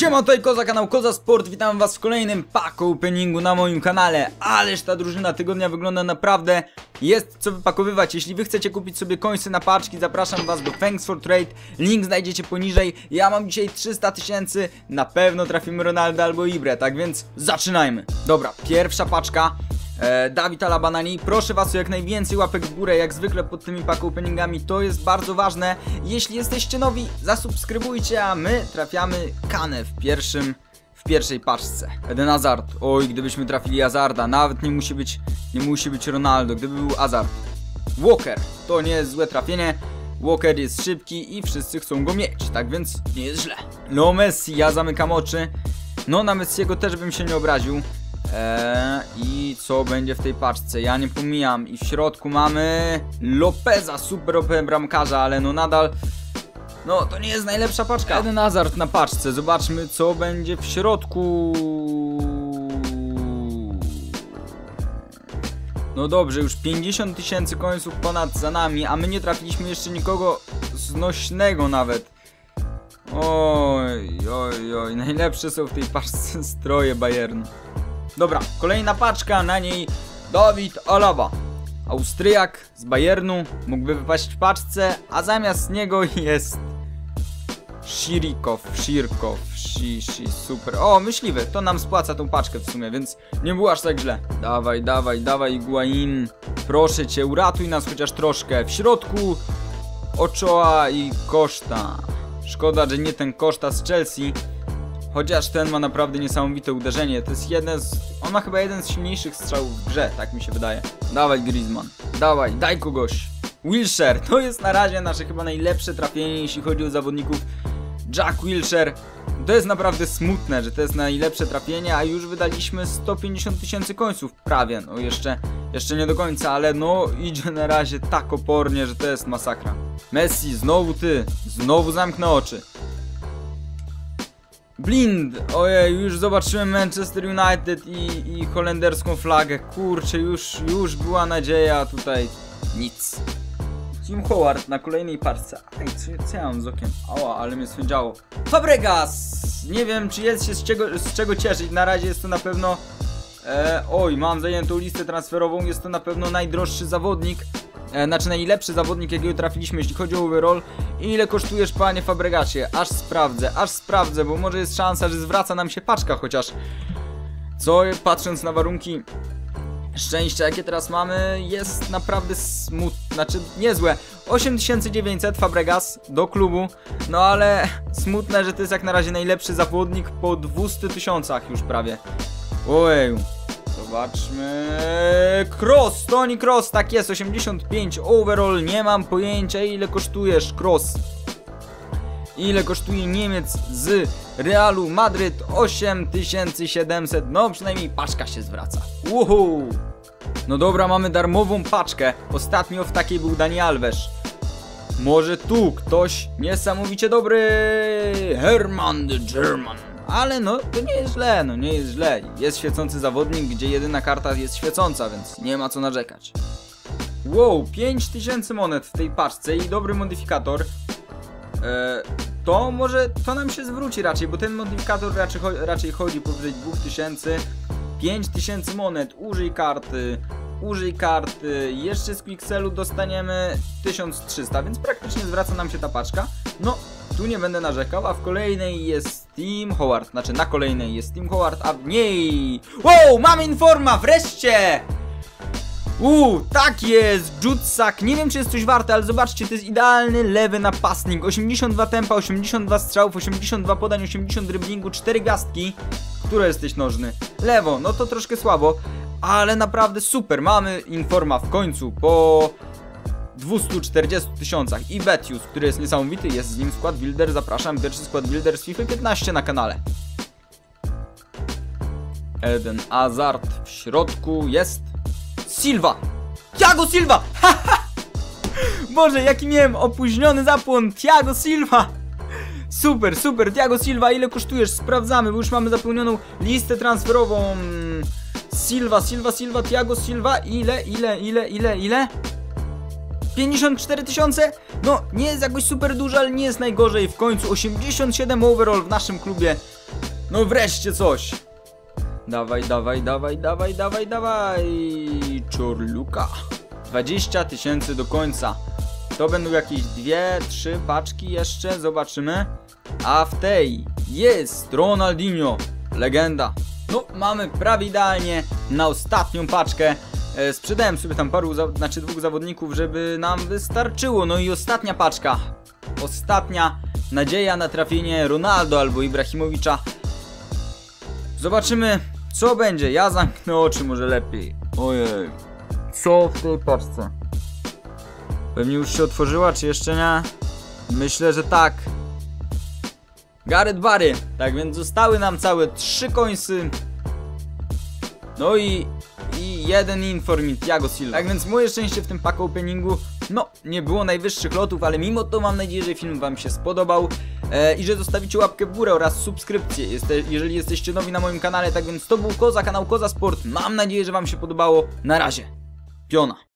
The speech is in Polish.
Siema, tutaj Koza, kanał Koza Sport, witam was w kolejnym pack openingu na moim kanale. Ależ ta drużyna tygodnia wygląda naprawdę, jest co wypakowywać. Jeśli wy chcecie kupić sobie końce na paczki, zapraszam was do Thanks for Trade. Link znajdziecie poniżej, ja mam dzisiaj 300 tysięcy, na pewno trafimy Ronaldo albo Ibre, tak więc zaczynajmy. Dobra, pierwsza paczka E, Dawid Alabanani, proszę was o jak najwięcej łapek w górę, jak zwykle pod tymi pack openingami, to jest bardzo ważne. Jeśli jesteście nowi, zasubskrybujcie, a my trafiamy kanę w pierwszym, w pierwszej paczce. Eden Hazard, oj, gdybyśmy trafili Hazarda, nawet nie musi być, nie musi być Ronaldo, gdyby był Hazard. Walker, to nie jest złe trafienie. Walker jest szybki i wszyscy chcą go mieć, tak więc nie jest źle. No Messi, ja zamykam oczy. No na Messiego też bym się nie obraził. Eee, I co będzie w tej paczce? Ja nie pomijam. I w środku mamy Lopeza, super bramkarza, ale no nadal... No, to nie jest najlepsza paczka. Eden Hazard na paczce. Zobaczmy, co będzie w środku. No dobrze, już 50 tysięcy końców ponad za nami, a my nie trafiliśmy jeszcze nikogo znośnego nawet. Oj, oj, oj, najlepsze są w tej paczce stroje Bayernu. Dobra, kolejna paczka, na niej Dawid Alaba. Austriak z Bayernu mógłby wypaść w paczce, a zamiast niego jest Shirikow, Shirkow, Shi, Shi, super. O, myśliwy, to nam spłaca tą paczkę w sumie, więc nie było aż tak źle. Dawaj, dawaj, dawaj, Guain. Proszę cię, uratuj nas chociaż troszkę. W środku Ochoa i Koszta. Szkoda, że nie ten Koszta z Chelsea. Chociaż ten ma naprawdę niesamowite uderzenie. To jest jeden z... On ma chyba jeden z silniejszych strzałów w grze, tak mi się wydaje. Dawaj Griezmann. Dawaj, daj kogoś. Wilshire. To jest na razie nasze chyba najlepsze trafienie, jeśli chodzi o zawodników. Jack Wilshire. To jest naprawdę smutne, że to jest najlepsze trafienie, a już wydaliśmy 150 tysięcy końców. Prawie, no jeszcze, jeszcze nie do końca, ale no idzie na razie tak opornie, że to jest masakra. Messi, znowu ty. Znowu zamknę oczy. Blind! Ojej, już zobaczyłem Manchester United i, i holenderską flagę. Kurczę, już, już była nadzieja, tutaj nic. Tim Howard na kolejnej parce. Ej, co, co ja mam z okiem? Ała, ale mnie swędziało. Fabregas! Nie wiem, czy jest się z czego, z czego cieszyć. Na razie jest to na pewno... E, oj, mam zajętą listę transferową. Jest to na pewno najdroższy zawodnik. E, znaczy najlepszy zawodnik jakiego trafiliśmy jeśli chodzi o overall. Ile kosztujesz panie Fabregacie? Aż sprawdzę, aż sprawdzę, bo może jest szansa, że zwraca nam się paczka chociaż Co patrząc na warunki szczęścia jakie teraz mamy jest naprawdę smutne, znaczy niezłe. 8900 Fabregas do klubu, no ale smutne, że to jest jak na razie najlepszy zawodnik po 200 tysiącach już prawie. Ojeju Zobaczmy. Cross, Tony Cross, tak jest, 85 overall. Nie mam pojęcia, ile kosztujesz, Cross. Ile kosztuje Niemiec z Realu Madryt? 8700. No, przynajmniej paczka się zwraca. Uhu. No dobra, mamy darmową paczkę. Ostatnio w takiej był Dani Alves. Może tu ktoś niesamowicie dobry. Herman the German. Ale no, to nie jest źle, no nie jest źle. Jest świecący zawodnik, gdzie jedyna karta jest świecąca, więc nie ma co narzekać. Wow, 5000 monet w tej paczce i dobry modyfikator. Eee, to może, to nam się zwróci raczej, bo ten modyfikator raczej, raczej chodzi powyżej 2000. 5000 monet, użyj karty, użyj karty, jeszcze z Quixelu dostaniemy 1300, więc praktycznie zwraca nam się ta paczka. No, tu nie będę narzekał, a w kolejnej jest Tim Howard. Znaczy na kolejnej jest Tim Howard, a w niej... Wow, mamy informa, wreszcie! Uuu, tak jest, Jutsak, nie wiem czy jest coś warte, ale zobaczcie, to jest idealny lewy napastnik 82 tempa, 82 strzałów, 82 podań, 80 driblingu, 4 gastki Które jesteś nożny? Lewo, no to troszkę słabo, ale naprawdę super, mamy informa w końcu, po 240 tysiącach i Betius, który jest niesamowity, jest z nim skład builder, zapraszam, pierwszy skład builder z FIFA 15 na kanale. Eden Hazard w środku jest Silva. Thiago Silva! Boże, jaki miałem opóźniony zapłon. Thiago Silva! Super, super, Thiago Silva, ile kosztujesz? Sprawdzamy, bo już mamy zapełnioną listę transferową. Silva, Silva, Silva, Thiago Silva, ile, ile, ile, ile, ile? 54 tysiące? No, nie jest jakoś super dużo, ale nie jest najgorzej. W końcu 87 overall w naszym klubie. No wreszcie coś! Dawaj, dawaj, dawaj, dawaj, dawaj, dawaj! Czurluka. 20 tysięcy do końca. To będą jakieś dwie, trzy paczki jeszcze, zobaczymy. A w tej jest Ronaldinho, legenda. No, mamy prawie idealnie na ostatnią paczkę. E, sprzedałem sobie tam paru, znaczy dwóch zawodników, żeby nam wystarczyło. No i ostatnia paczka. Ostatnia nadzieja na trafienie Ronaldo albo Ibrahimowicza. Zobaczymy, co będzie. Ja zamknę oczy może lepiej. Ojej. Co w tej paczce? Pewnie już się otworzyła, czy jeszcze nie? Myślę, że tak. Gareth Barry. Tak więc zostały nam całe trzy końsy. No i, i jeden informant, Thiago Silva. Tak więc moje szczęście w tym pack openingu, no, nie było najwyższych lotów, ale mimo to mam nadzieję, że film wam się spodobał e, i że zostawicie łapkę w górę oraz subskrypcję, Jeste, jeżeli jesteście nowi na moim kanale. Tak więc to był Koza, kanał Koza Sport. Mam nadzieję, że wam się podobało. Na razie. Piona.